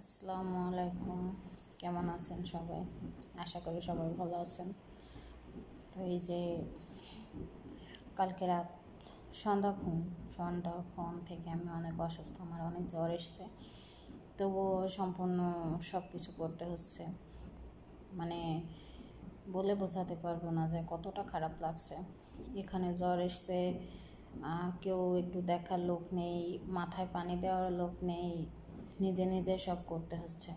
আসসালামু আলাইকুম। কেমন আছেন সবাই? আশা করি সবাই ভালো আছেন। তো এই যে কালকে রাত সন্ধ্যাক্ষণ সন্ধ্যাক্ষণ থেকে আমি অনেক অসুস্থ, আমার অনেক জ্বর এসছে। তবুও সম্পূর্ণ সব কিছু করতে হচ্ছে। মানে বলে বোঝাতে পারব না যে কতটা খারাপ লাগছে। এখানে জ্বর এসছে কেউ একটু দেখার লোক নেই, মাথায় পানি দেওয়ার লোক নেই নিজে নিজে সব করতে হচ্ছে।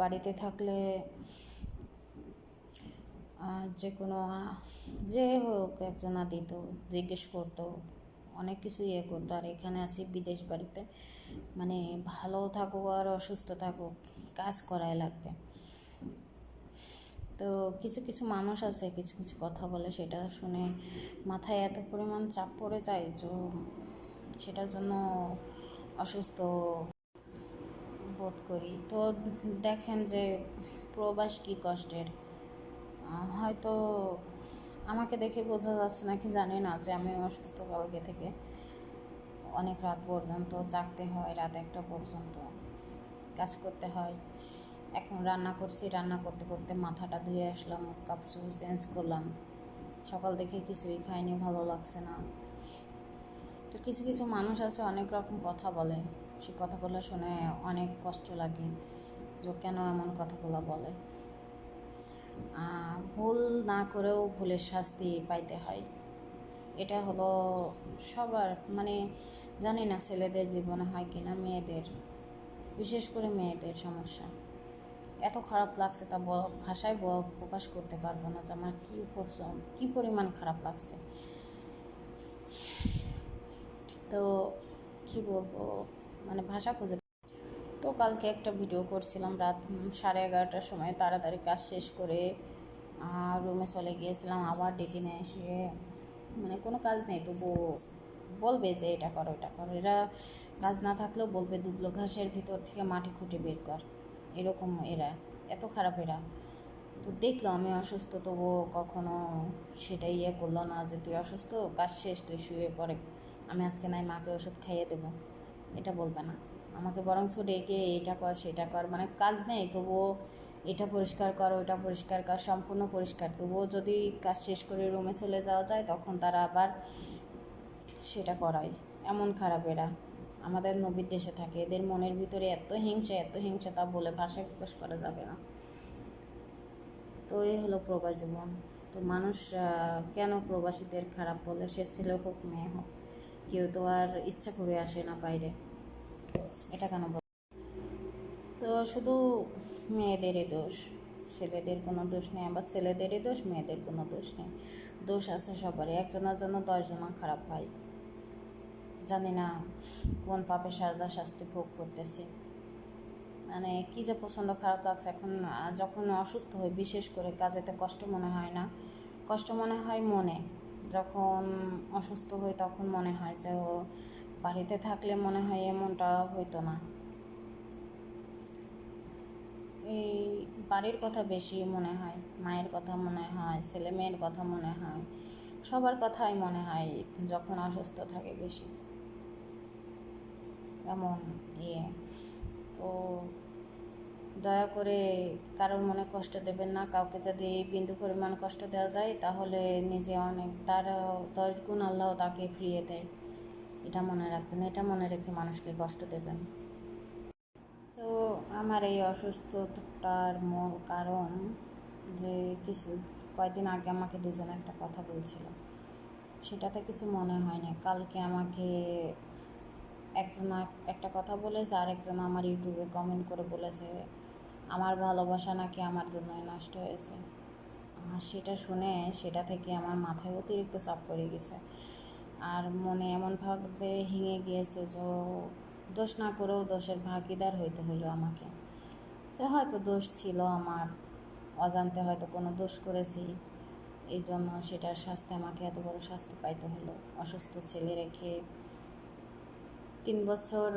বাড়িতে থাকলে যে কোনো, যে হোক, একজন দিত জিজ্ঞেস করতো, অনেক কিছু ইয়ে করতো। আর এখানে আছি বিদেশ বাড়িতে মানে ভালো থাকুক আর অসুস্থ থাকুক, কাজ করাই লাগবে। তো কিছু কিছু মানুষ আছে, কিছু কিছু কথা বলে, সেটা শুনে মাথায় এত পরিমাণ চাপ পড়ে যায় যে, সেটার জন্য অসুস্থ বোধ করি। তো দেখেন যে প্রবাস কী কষ্টের। হয়তো আমাকে দেখে বোঝা যাচ্ছে নাকি জানি না যে আমি অসুস্থ কালকে থেকে। অনেক রাত পর্যন্ত জাগতে হয়, রাত একটা পর্যন্ত কাজ করতে হয়। এখন রান্না করছি, রান্না করতে করতে মাথাটা ধুয়ে আসলাম কাপড় চেঞ্জ করলাম। সকাল থেকে কিছুই খাইনি, ভালো লাগছে না। তো কিছু কিছু মানুষ আছে, অনেক রকম কথা বলে। সে কথাগুলো শুনে অনেক কষ্ট লাগে যে কেন এমন কথাগুলো বলে। ভুল না করেও ভুলের শাস্তি পাইতে হয়। এটা হলো সবার মানে জানি না ছেলেদের জীবনে হয় কি না, মেয়েদের, বিশেষ করে মেয়েদের সমস্যা। এত খারাপ লাগছে তা ভাষায় প্রকাশ করতে পারব না যে আমার কী কী পরিমাণ খারাপ লাগছে। তো কি বলব মানে ভাষা খুঁজে তো কালকে একটা ভিডিও করছিলাম রাত সাড়ে এগারোটার সময়, তাড়াতাড়ি কাজ শেষ করে রুমে চলে গিয়েছিলাম, আবার ডেকে নিয়ে এসে মানে কোনো কাজ নেই তবুও বলবে যে এটা করো এটা করো। এরা কাজ না থাকলেও বলবে, দুবলো ঘাসের ভিতর থেকে মাটি খুঁটে বের কর। এরকম এরা, এত খারাপ এরা। তো দেখল আমি অসুস্থ, তবুও কখনো সেটা ইয়ে করল না যে, তুই অসুস্থ, কাজ শেষ, তুই শুয়ে পড়ে। আমি আজকে নাই, মাকে ওষুধ খাইয়ে দেবো। এটা বলবে না। আমাকে বরঞ্চ ডেকে এটা কর, সেটা কর। মানে কাজ নেই, তবুও এটা পরিষ্কার কর ওটা পরিষ্কার কর, সম্পূর্ণ পরিষ্কার। তবুও যদি কাজ শেষ করে রুমে চলে যাওয়া যায়, তখন তারা আবার সেটা করায়। এমন খারাপ এরা। আমাদের নবীর দেশে থাকে, এদের মনের ভিতরে এত হিংসা এত হিংসা, তা বলে ভাষায় প্রকাশ করা যাবে না। তো এই হলো প্রবাস জীবন। তো মানুষ কেন প্রবাসীদের খারাপ বলে? সে ছেলে হোক, মেয়ে হোক। কেউ তো আর ইচ্ছা করে আসে না বাইরে। এটা কেন তো শুধু মেয়েদেরই দোষ। ছেলেদের কোনো দোষ নেই, আবার ছেলেদেরই দোষ, মেয়েদের কোনো দোষ নেই। দোষ আছে সবারই, একজনের জন্য দশজনা খারাপ হয়। জানি না কোন পাপে সাজা শাস্তি ভোগ করতেছি। মানে কি যে প্রচণ্ড খারাপ লাগছে। এখন যখন অসুস্থ হই, বিশেষ করে কাজেতে কষ্ট মনে হয় না। কষ্ট মনে হয় মনে। যখন অসুস্থ হই তখন মনে হয় যে ও বাড়িতে থাকলে মনে হয় এমনটা হইতো না। এই বাড়ির কথা বেশি মনে হয়, মায়ের কথা মনে হয়, ছেলে মেয়ের কথা মনে হয়, সবার কথাই মনে হয় যখন অসুস্থ থাকে বেশি। এমন ইয়ে। তো দয়া করে কারোর মনে কষ্ট দেবেন না। কাউকে যদি বিন্দু পরিমাণ কষ্ট দেওয়া যায়, তাহলে নিজে অনেক, তার দশ গুণ আল্লাহ তাকে ফিরিয়ে দেয়। এটা মনে রাখবেন, এটা মনে রেখে মানুষকে কষ্ট দেবেন। তো আমার এই অসুস্থতার মূল কারণ যে কিছু কয়েকদিন আগে আমাকে দুজন একটা কথা বলছিল। সেটাতে কিছু মনে হয়নি। কালকে আমাকে একজন এক- একটা কথা বলেছে আর একজন আমার ইউটিউবে কমেন্ট করে বলেছে, আমার ভালোবাসা নাকি আমার জন্যই নষ্ট হয়েছে। আর সেটা শুনে সেটা থেকে আমার মাথায় অতিরিক্ত চাপ পড়ে গেছে। আর মনে এমনভাবে হিঙে গিয়েছে যে দোষ না করেও দোষের ভাগিদার হইতে হলো আমাকে। তো হয়তো দোষ ছিল আমার, অজান্তে হয়তো কোনো দোষ করেছি। এই জন্য সেটার শাস্তি আমাকে এত বড় শাস্তি পাইতে হলো অসুস্থ ছেলে রেখে তিন বছর,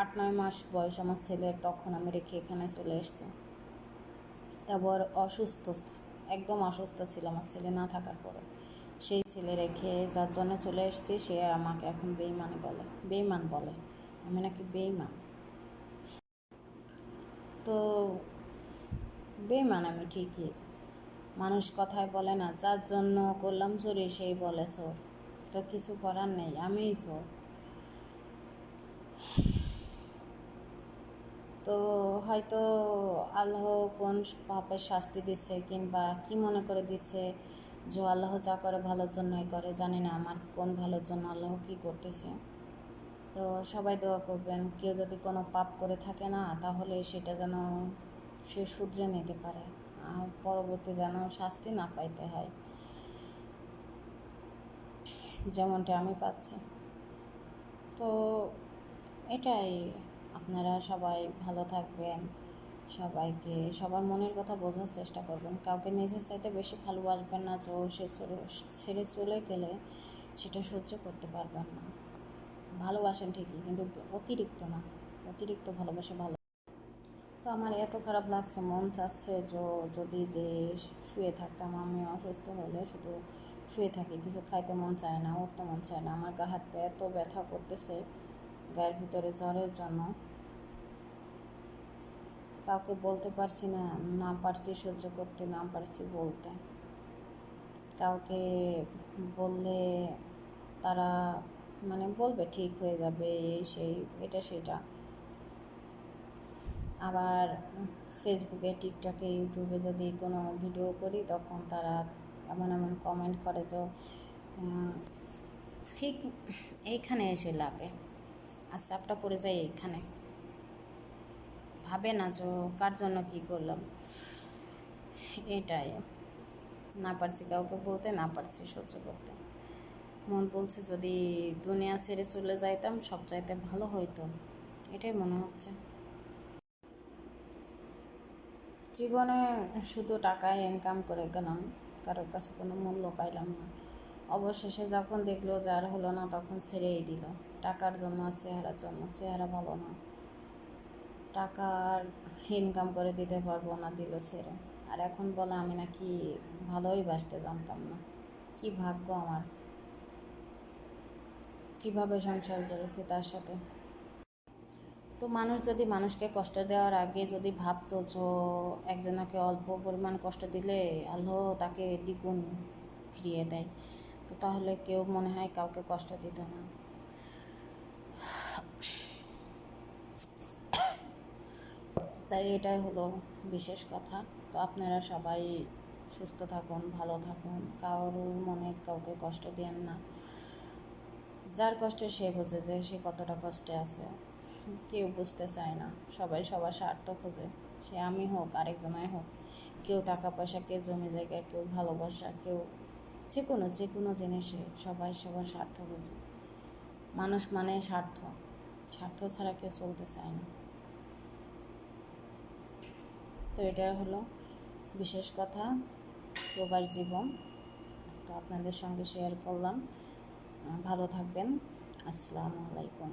আট, নয় মাস বয়স আমার ছেলের, তখন আমি রেখে এখানে চলে এসেছি। তারপর অসুস্থ, একদম অসুস্থ ছিল আমার ছেলে না থাকার পরে। সেই ছেলে রেখে যার জন্য চলে এসেছি, সে আমাকে এখন বেইমানি বলে বেইমান বলে। আমি নাকি বেইমান তো বেইমান আমি ঠিকই। মানুষ কথায় বলে না, যার জন্য করলাম চুরি, সেই বলে চোর। তো কিছু করার নেই, আমিই চোর। তো হয়তো আল্লাহ কোন পাপের শাস্তি দিচ্ছে কিংবা কি মনে করে দিচ্ছে যে আল্লাহ যা করে ভালোর জন্যই করে, জানি না আমার কোন ভালোর জন্য আল্লাহ কি করতেছে। তো সবাই দোয়া করবেন, কেউ যদি কোনো পাপ করে থাকে না, তাহলে সেটা যেন সে শুধরে নিতে পারে আর পরবর্তী যেন শাস্তি না পাইতে হয়। যেমনটা আমি পাচ্ছি। তো এটাই। আপনারা সবাই ভালো থাকবেন। সবাইকে, সবার মনের কথা বোঝার চেষ্টা করবেন। কাউকে নিজের চাইতে বেশি ভালোবাসবেন না, যে সে ছেড়ে চলে গেলে সেটা সহ্য করতে পারবেন না। ভালোবাসেন ঠিকই, কিন্তু অতিরিক্ত না। অতিরিক্ত ভালোবাসা ভালো। তো আমার এত খারাপ লাগছে, মন চাচ্ছে যে, যদি যে শুয়ে থাকতাম আমি অসুস্থ হলে শুধু শুয়ে থাকি, কিছু খাইতে মন চায় না, উঠতে মন চায় না, আমার গা হাতে এত ব্যথা করতেছে। গায়ের ভিতরে জ্বরের জন্য। কাউকে বলতে পারছি না না পারছি সহ্য করতে, না পারছি বলতে। কাউকে বললে তারা মানে বলবে, ঠিক হয়ে যাবে, এই সেই, এটা সেটা। আবার ফেসবুকে, টিকটকে, ইউটিউবে যদি কোনো ভিডিও করি, তখন তারা এমন এমন কমেন্ট করে যে ঠিক এইখানে এসে লাগে। আর চাপটা পড়ে যায় এইখানে। ভাবে না যে কার জন্য কী করলাম। এটাই। না পারছি কাউকে বলতে, না পারছি সহ্য করতে। মন বলছে যদি দুনিয়া ছেড়ে চলে যাইতাম, সব চাইতে ভালো হইতো। এটাই মনে হচ্ছে। জীবনে শুধু টাকায় ইনকাম করে গেলাম, কারোর কাছে কোনো মূল্য পাইলাম না। অবশেষে যখন দেখল যার হলো না, তখন ছেড়েই দিল। টাকার জন্য চেহারার জন্য। চেহারা ভালো না। টাকার ইনকাম করে দিতে পারব না, দিল ছেড়ে। আর এখন বলে, আমি নাকি ভালোই বাসতে জানতাম না। কি ভাগ্য আমার। কীভাবে সংসার করেছি তার সাথে। তো মানুষ যদি মানুষকে কষ্ট দেওয়ার আগে যদি ভাবতো যে একজনকে অল্প পরিমাণ কষ্ট দিলে আল্লাহ তাকে দ্বিগুণ ফিরিয়ে দেয়। তো তাহলে কেউ মনে হয় কাউকে কষ্ট দিত না। তাই এটাই হলো বিশেষ কথা। তো আপনারা সবাই সুস্থ থাকুন, ভালো থাকুন। কারোর মনে কাউকে কষ্ট দেন না। যার কষ্টে সে বোঝে যে সে কতটা কষ্টে আছে। কেউ বুঝতে চায় না। সবাই সবার স্বার্থ খোঁজে। সে আমি হোক, আরেকজনাই হোক। কেউ টাকা পয়সা, কেউ জমি জায়গা, কেউ ভালোবাসা, কেউ যে কোনো যে কোনো জিনিসে সবাই সবার স্বার্থ বোঝে। মানুষ মানে স্বার্থ। স্বার্থ ছাড়া কেউ চলতে চায় না। তো এটা হলো বিশেষ কথা, প্রবাস জীবন। তো আপনাদের সঙ্গে শেয়ার করলাম। ভালো থাকবেন। আসসালামু আলাইকুম।